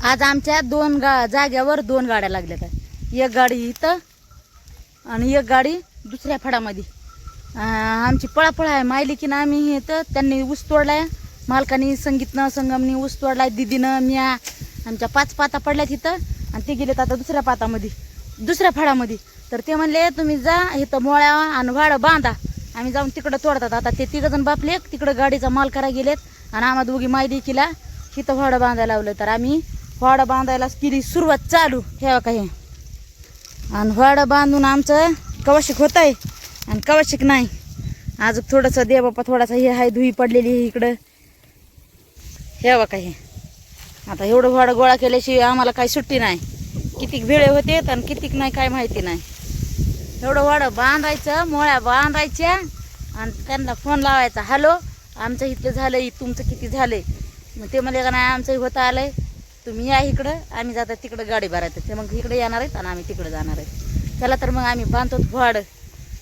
आज आमच्या दोन गा जाग्यावर दोन गाड्या लागल्यात. एक गाडी इथं आणि एक गाडी दुसऱ्या फडामध्ये. आमची पळापळ आहे मायली की ना आम्ही इथं त्यांनी ऊस तोडलाय मालकानी संगीतनं संगमनी ऊस तोडलाय दिदीनं म्या आमच्या पाच पाता पडल्यात इथं आणि ते गेलेत आता दुसऱ्या पातामध्ये दुसऱ्या फळामध्ये तर ते म्हणले तुम्ही जा इथं मोळ्या आणि वाडं बांधा. आम्ही जाऊन तिकडं तोडतात. आता ते तिघं जण तिकडं गाडीचा माल करा गेलेत आणि आम्हा दोघी मायली केला इथं वाडं बांधायला लावलं. तर आम्ही वाडं बांधायला केली सुरुवात चालू. हे? काही आणि वाडं बांधून आमचं कवाशिक होत आहे आणि कवाशिक नाही. अजून थोडंसं दे बाप्पा थोडासा हे आहे धुई पडलेली आहे इकडं. हे काही हे? आता एवढं भाडं गोळा केल्याशिवाय आम्हाला काही सुट्टी नाही. कितीक भेळे होते आणि कितीक नाही काय माहिती नाही. एवढं वाडं बांधायचं मोळ्या बांधायच्या आणि त्यांना फोन लावायचा हॅलो आमचं इथलं झालं तुमचं किती झालं मग ते म्हणले का नाही आमचं होतं आहे तुम्ही या इकडं आम्ही जातात तिकडं गाडी भरायचं. ते मग इकडे येणार आहेत आणि आम्ही तिकडं जाणार आहेत. चला तर मग आम्ही बांधतो भाडं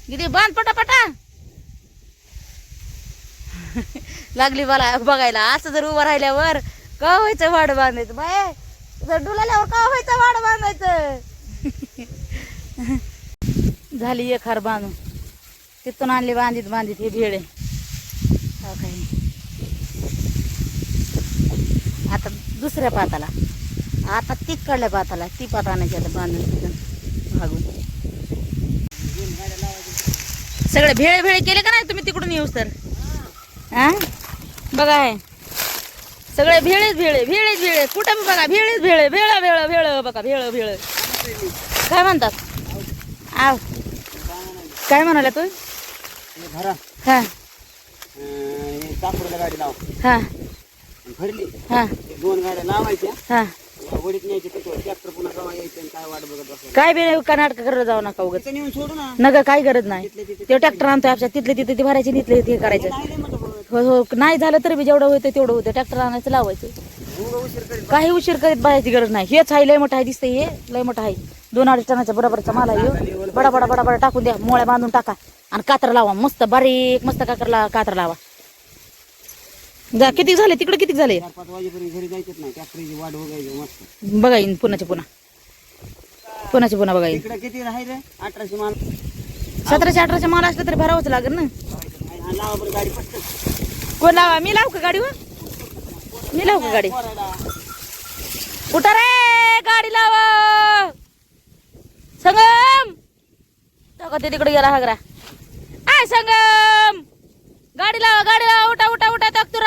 किती बांध पटापटा. लागली मला बघायला. असं जर उभं राहिल्यावर का व्हायचं वाड बांधायचं? बाय जर डुलाल्यावर का व्हायचं वाड बांधायचं? झाली एक हार बांधून. तिथून आणली बांधित बांधित हे भेळे. हो काही आता दुसऱ्या पाताला. आता तिकडल्या पाताला ती पात आणायची आता बांधून तिथून भागून. सगळे भेळे भेळे केले का नाही तुम्ही तिकडून येऊस तर? हा बघा आहे सगळे भेळेच भेळे भेळेच भेळे. कुठं बघा भेळेच भेळे भेळ भेळ भेळ बघा भेळ भेळ. काय म्हणतात? आव. काय म्हणाला तू? हे हा. भरली? हा. ते दोन गाड्या लावायच्या. हा. या वडीत न्यायचे त्याच्यावर ट्रॅक्टर पुन्हा कवा यायचं आणि काय वाट बघत बसायचं? काय बी का नाटक करत जाऊ नका उगत तिथं नेऊन सोडू ना. नका काय गरज नाही. तिथले तिथे ते ट्रॅक्टर आणतोय आपल्या तिथले तिथे ते भरायचे तिथले ते करायचं. नाही. हो हो नाही झालं तरी बी जेवढं होतं तेवढं होतं ट्रॅक्टर आणायचं लावायचं. एवढं उशीर करीत काही उशीर करीत बघायची गरज नाही. हेच आहे लय मोठं आहे दिसतंय हे. लय मोठं आहे दोन अडीच टनाच्या बरोबरचा माल आहे ह्यो. बडा बडा बडा बडा टाकून द्या. मोळ्या बांधून टाका. आणि कातर लावा. मस्त बारीक मस्त काकर लावा कातर लावा. जा किती झाले? तिकडे किती झाले? चार पाच वाजेपर्यंत घरी जायचंच नाही. ट्रॅक्टरची वाट बघायची मस्त. बघा येईन पुन्हाचे पुन्हा. पुन्हाचे पुन्हा बघा येईन. इकडे किती राहिले? अठराशे माल. सतराशे अठराशे माल असलं तरी भरावंच लागेल ना? लावा बरं गाडी पटकन. कोण लावा? मी लावू का गाडीवर? मी लावू का गाडी? पोरायला. उठा रे गाडी लावा. संगम! ते तिकडे गेला हागरा? आय संगम! गाडी लावा गाडी लावा.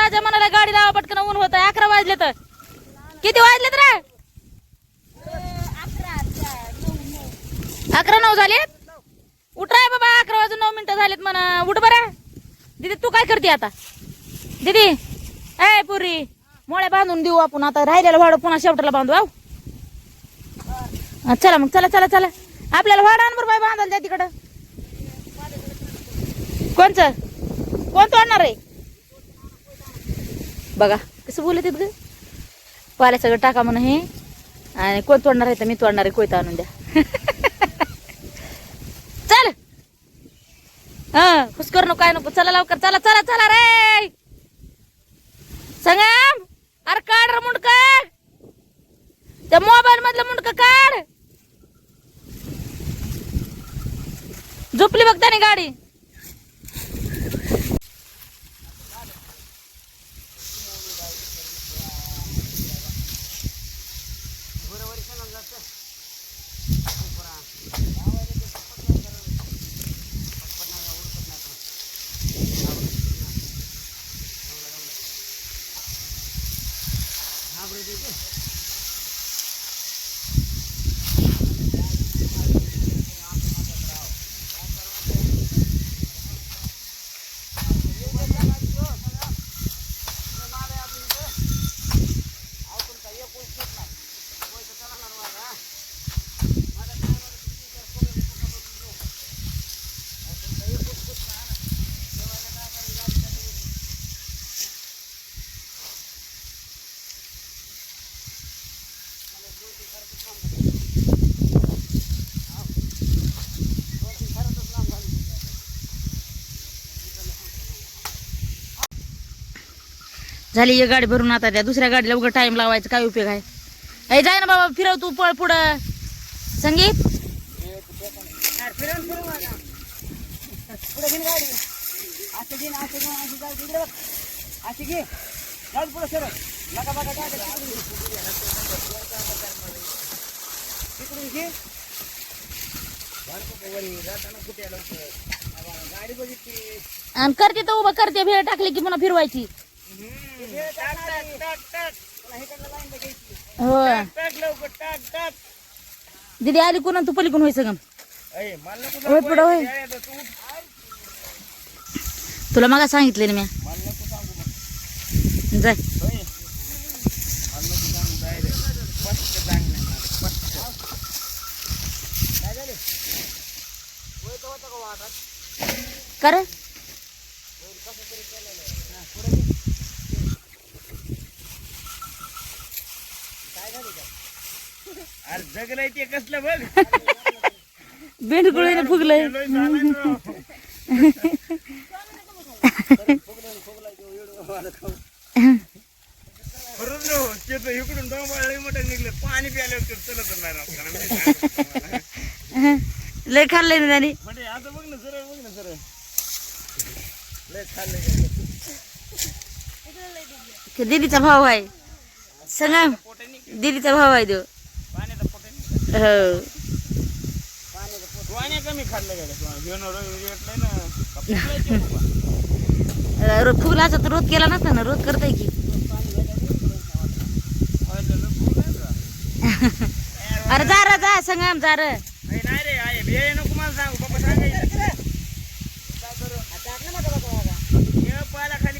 माझ्या मनाला गाडी लावा पटकन ऊन होत अकरा वाजले तर. किती वाजलेत रे अकरा नऊ झालेत उठ बाबा अकरा वाजून नऊ मिनिटं झालेत म्हणा. उठ बरं. दीदी तू काय करते आता? दीदी ए पुरी मोळ्या बांधून देऊ आपण. आता राहिलेला भाडं पुन्हा शेवटाला बांधू आव चला मग चला चला चला. आपल्याला भाडं आण बरं बाय बांधायला द्या तिकडं. कोणचं? कोणतं आणणार आहे? बघा कसं बोलत आहेत ग? पाल्या सगळं टाका म्हणून हे. आणि कोण तोडणार आहे तर मी तोडणार आहे कोयता आणून द्या. चल! हा खुश करू नको काय नको. चला लवकर चला चला चला रे! संगम अरे काढ रे मुंडक! त्या मोबाईल मधलं मुंडक काढ! झोपली बघ त्याने गाडी झाली एक गाडी भरून आता त्या दुसऱ्या गाडीला उघड टाइम लावायचा काय उपयोग आहे? अरे जाय ना बाबा फिरव तू पळ पुढं. संगीत? करते तर उभं करते भेळ टाकली की मला फिरवायची. टाक हो लवकर टाक दिदी आली कोण तू पलीकडून होय सगळं? होय पुढं होय. तुला मला सांगितले ना मी. जाय. होय मला नको सांगू direct. स्पष्ट सांग नाही मला, स्पष्ट. काय झालं? होय का होतं का वाटात? कर अरे जगलंय ते कसलं बघ. बेंडकुळीने फुगलंय. ते. तर इकडून डोंबाळ मोठं निघलं. पाणी प्यायल्यावर तर चलत नाही राव. कारण मी सांगतो तुम्हाला. लय खाल्लंय ना त्यांनी. म्हणजे आता बघ ना सरळ बघ ना सरळ. लय खाल्लंय. ते दीदीचा भाऊ आहे. सांगा दीदीचा भाऊ आहे तो. हो. फुगलाचा तर रोज केला नसता ना. रोज करताय की? अरे जा रे जा. सांगा जा रे. नाही नाही रे आहे नको मला सांगू. बाबा सांगायचं. पाला खाली